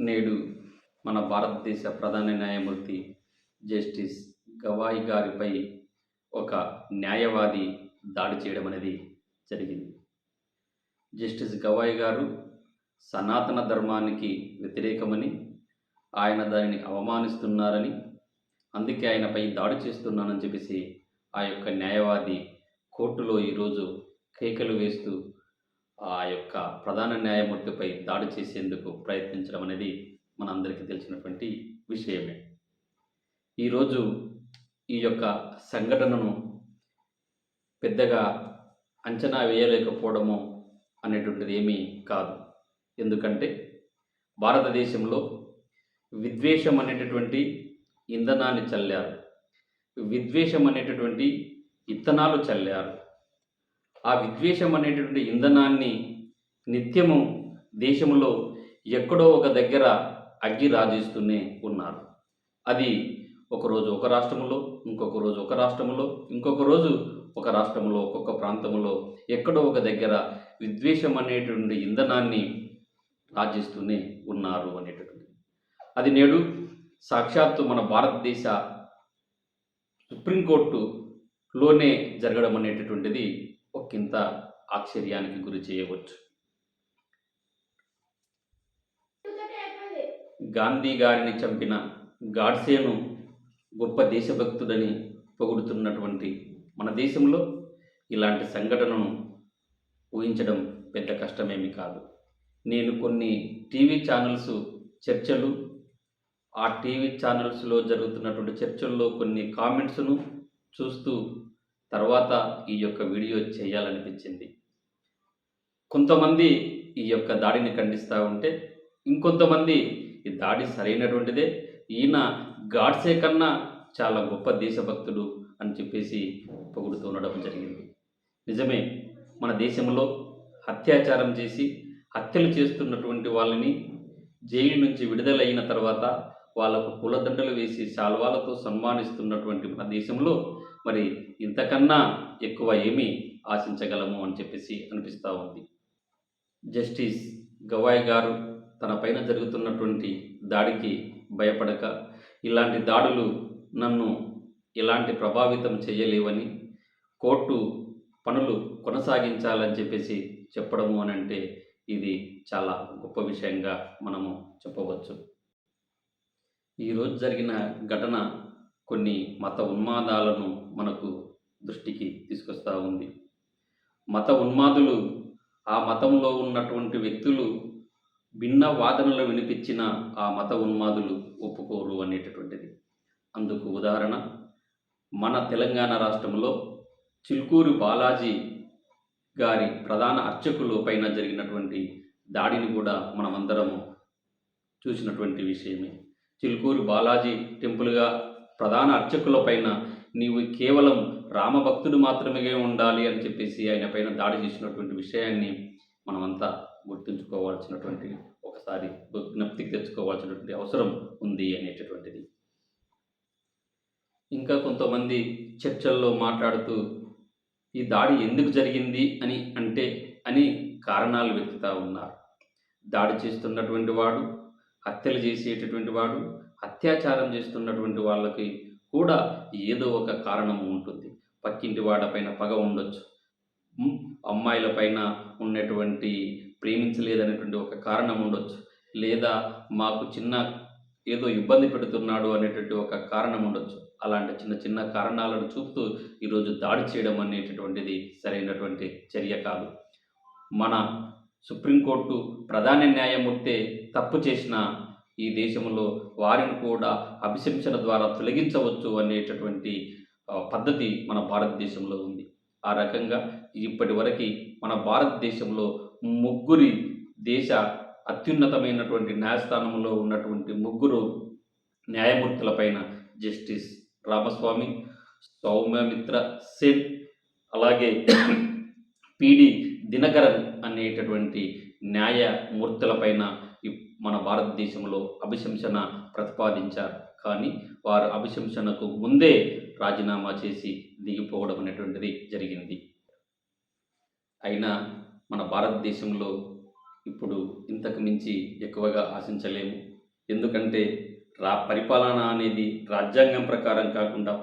నేడు మన భారతదేశ ప్రధాన న్యాయమూర్తి జస్టిస్ గవాయి గారిపై ఒక న్యాయవాది దాడి చేయడం అనేది జరిగింది. జస్టిస్ గవాయి గారు సనాతన ధర్మానికి వ్యతిరేకమని ఆయన దానిని అవమానిస్తున్నారని అందుకే ఆయనపై దాడి చేస్తున్నానని చెప్పేసి ఆ యొక్క న్యాయవాది కోర్టులో ఈరోజు కేకలు వేస్తూ ఆ యొక్క ప్రధాన న్యాయమూర్తిపై దాడి చేసేందుకు ప్రయత్నించడం అనేది మనందరికీ తెలిసినటువంటి విషయమే. ఈరోజు ఈ యొక్క సంఘటనను పెద్దగా అంచనా వేయలేకపోవడము అనేటువంటిది ఏమీ కాదు. ఎందుకంటే భారతదేశంలో విద్వేషం అనేటటువంటి ఇంధనాన్ని చల్లారు. విద్వేషం అనేటటువంటి ఇత్తనాలు చల్లారు. ఆ విద్వేషం అనేటటువంటి ఇంధనాన్ని నిత్యము దేశంలో ఎక్కడో ఒక దగ్గర అగ్గి రాజేస్తూనే ఉన్నారు. అది ఒకరోజు ఒక రాష్ట్రంలో ఇంకొక రోజు ఒక రాష్ట్రంలో ఇంకొక రోజు ఒక రాష్ట్రంలో ఒక్కొక్క ప్రాంతంలో ఎక్కడో ఒక దగ్గర విద్వేషం అనేటువంటి ఇంధనాన్ని రాజిస్తూనే ఉన్నారు అనేటటువంటి అది నేడు సాక్షాత్తు మన భారతదేశ సుప్రీంకోర్టులోనే జరగడం అనేటటువంటిది ఒక్కింత ఆశ్చర్యానికి గురి చేయవచ్చు. గాంధీ గారిని చంపిన గాడ్సేను గొప్ప దేశభక్తుడని పొగుడుతున్నటువంటి మన దేశంలో ఇలాంటి సంఘటనను ఊహించడం పెద్ద కష్టమేమి కాదు. నేను కొన్ని టీవీ ఛానల్స్ చర్చలు ఆ టీవీ ఛానల్స్లో జరుగుతున్నటువంటి చర్చల్లో కొన్ని కామెంట్స్ను చూస్తూ తర్వాత ఈ యొక్క వీడియో చేయాలనిపించింది. కొంతమంది ఈ యొక్క దాడిని ఖండిస్తూ ఉంటే ఇంకొంతమంది ఈ దాడి సరైనటువంటిదే. ఈయన గాడ్సే కన్నా చాలా గొప్ప దేశభక్తుడు అని చెప్పేసి పొగుడుతూ ఉండడం జరిగింది. నిజమే మన దేశంలో అత్యాచారం చేసి హత్యలు చేస్తున్నటువంటి వాళ్ళని జైలు నుంచి విడుదలైన తర్వాత వాళ్ళకు పూలదండలు వేసి శాల్వాలతో సన్మానిస్తున్నటువంటి మన దేశంలో మరి ఇంతకన్నా ఎక్కువ ఏమీ ఆశించగలము అని చెప్పేసి అనిపిస్తూ ఉంది. జస్టిస్ గవాయ్ గారు తన పైన జరుగుతున్నటువంటి దాడికి భయపడక ఇలాంటి దాడులు నన్ను ఎలాంటి ప్రభావితం చేయలేవని కోర్టు పనులు కొనసాగించాలని చెప్పేసి చెప్పడము అని అంటే ఇది చాలా గొప్ప విషయంగా మనము చెప్పవచ్చు. ఈరోజు జరిగిన ఘటన కొన్ని మత ఉన్మాదాలను మనకు దృష్టికి తీసుకొస్తూ ఉంది. మత ఉన్మాదులు ఆ మతంలో ఉన్నటువంటి వ్యక్తులు భిన్న వాదనలు వినిపించిన ఆ మత ఉన్మాదులు ఒప్పుకోరు అనేటటువంటిది. అందుకు ఉదాహరణ మన తెలంగాణ రాష్ట్రంలో చిలుకూరు బాలాజీ గారి ప్రధాన అర్చకులు పైన జరిగినటువంటి దాడిని కూడా మనమందరము చూసినటువంటి విషయమే. చిలుకూరు బాలాజీ టెంపుల్గా ప్రధాన అర్చకుల పైన నీవు కేవలం రామభక్తుడు మాత్రమే ఉండాలి అని చెప్పేసి ఆయన పైన దాడి చేసినటువంటి విషయాన్ని మనమంతా గుర్తుంచుకోవాల్సినటువంటి ఒకసారి జ్ఞప్తికి తెచ్చుకోవాల్సినటువంటి అవసరం ఉంది అనేటటువంటిది. ఇంకా కొంతమంది చర్చల్లో మాట్లాడుతూ ఈ దాడి ఎందుకు జరిగింది అని అంటే అని కారణాలు వెతుకుతా ఉన్నారు. దాడి చేస్తున్నటువంటి వాడు హత్యలు చేసేటటువంటి వాడు అత్యాచారం చేస్తున్నటువంటి వాళ్ళకి కూడా ఏదో ఒక కారణం ఉంటుంది. పక్కింటి వాడపైన పగ ఉండొచ్చు. అమ్మాయిల పైన ఉన్నటువంటి ప్రేమించలేదనేటువంటి ఒక కారణం ఉండొచ్చు. లేదా మాకు చిన్న ఏదో ఇబ్బంది పెడుతున్నాడు అనేటువంటి ఒక కారణం ఉండొచ్చు. అలాంటి చిన్న చిన్న కారణాలను చూపుతూ ఈరోజు దాడి చేయడం అనేటటువంటిది సరైనటువంటి చర్య కాదు. మన సుప్రీంకోర్టు ప్రధాన న్యాయమూర్తే తప్పు చేసిన ఈ దేశంలో వారిని కూడా అభిశంసన ద్వారా తొలగించవచ్చు అనేటటువంటి పద్ధతి మన భారతదేశంలో ఉంది. ఆ రకంగా ఇప్పటి వరకు మన భారతదేశంలో ముగ్గురి దేశ అత్యున్నతమైనటువంటి న్యాయస్థానంలో ఉన్నటువంటి ముగ్గురు న్యాయమూర్తులపైన జస్టిస్ రామస్వామి సౌమ్యమిత్ర సేన్ అలాగే పిడి దినకరన్ అనేటటువంటి న్యాయమూర్తులపైన మన భారతదేశంలో అభిశంసన ప్రతిపాదించారు. కానీ వారు అభిశంసనకు ముందే రాజీనామా చేసి దిగిపోవడం అనేటువంటిది జరిగింది. అయినా మన భారతదేశంలో ఇప్పుడు ఇంతకు మించి ఎక్కువగా ఆశించలేము. ఎందుకంటే రా పరిపాలన అనేది రాజ్యాంగం ప్రకారం కాకుండా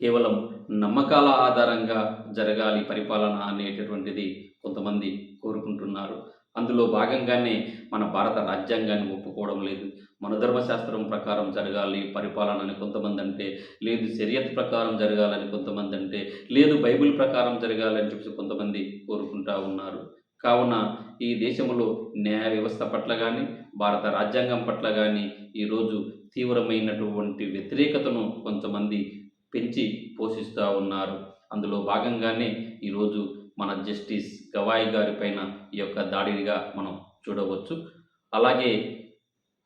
కేవలం నమ్మకాల ఆధారంగా జరగాలి పరిపాలన అనేటటువంటిది కొంతమంది కోరుకుంటున్నారు. అందులో భాగంగానే మన భారత రాజ్యాంగాన్ని ఒప్పుకోవడం లేదు. మన ధర్మశాస్త్రం ప్రకారం జరగాలి పరిపాలన అని కొంతమంది అంటే లేదు శరియత్ ప్రకారం జరగాలని కొంతమంది అంటే లేదు బైబిల్ ప్రకారం జరగాలని చెప్పి కొంతమంది కోరుకుంటా ఉన్నారు. కావున ఈ దేశంలో న్యాయ వ్యవస్థ పట్ల కానీ భారత రాజ్యాంగం పట్ల కానీ ఈరోజు తీవ్రమైనటువంటి వ్యతిరేకతను కొంతమంది పెంచి పోషిస్తూ ఉన్నారు. అందులో భాగంగానే ఈరోజు మన జస్టిస్ గవాయి గారి పైన ఈ యొక్క దాడిగా మనం చూడవచ్చు. అలాగే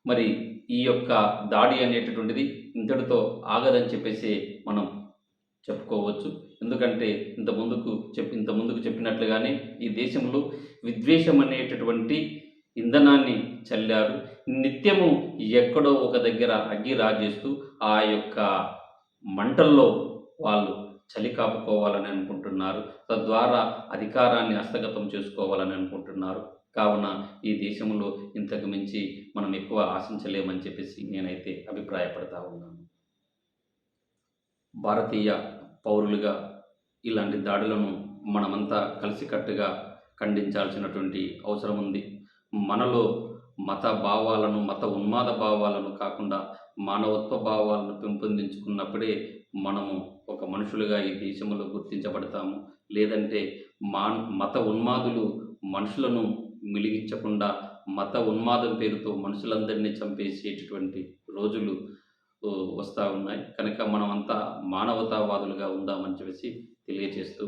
మరి ఈ యొక్క దాడి అనేటటువంటిది ఇంతటితో ఆగదని చెప్పేసి మనం చెప్పుకోవచ్చు. ఎందుకంటే ఇంత ముందుకు చెప్ ఇంత ముందుకు చెప్పినట్లుగానే ఈ దేశంలో విద్వేషం అనేటటువంటి ఇంధనాన్ని చల్లారు. నిత్యము ఎక్కడో ఒక దగ్గర అగ్గి రాజేస్తూ ఆ యొక్క మంటల్లో వాళ్ళు చలి కాపుకోవాలని అనుకుంటున్నారు. తద్వారా అధికారాన్ని హస్తగతం చేసుకోవాలని అనుకుంటున్నారు. కావున ఈ దేశంలో ఇంతకు మించి మనం ఎక్కువ ఆశించలేమని చెప్పేసి నేనైతే అభిప్రాయపడతా ఉన్నాను. భారతీయ పౌరులుగా ఇలాంటి దాడులను మనమంతా కలిసికట్టుగా ఖండించాల్సినటువంటి అవసరం ఉంది. మనలో మత భావాలను మత ఉన్మాద భావాలను కాకుండా మానవత్వ భావాలను పెంపొందించుకున్నప్పుడే మనము ఒక మనుషులుగా ఈ దేశంలో గుర్తించబడతాము. లేదంటే మా మత ఉన్మాదులు మనుషులను మిలిగించకుండా మత ఉన్మాదం పేరుతో మనుషులందరినీ చంపేసేటటువంటి రోజులు వస్తూ ఉన్నాయి. కనుక మనమంతా మానవతావాదులుగా ఉందామని చెప్పేసి తెలియజేస్తూ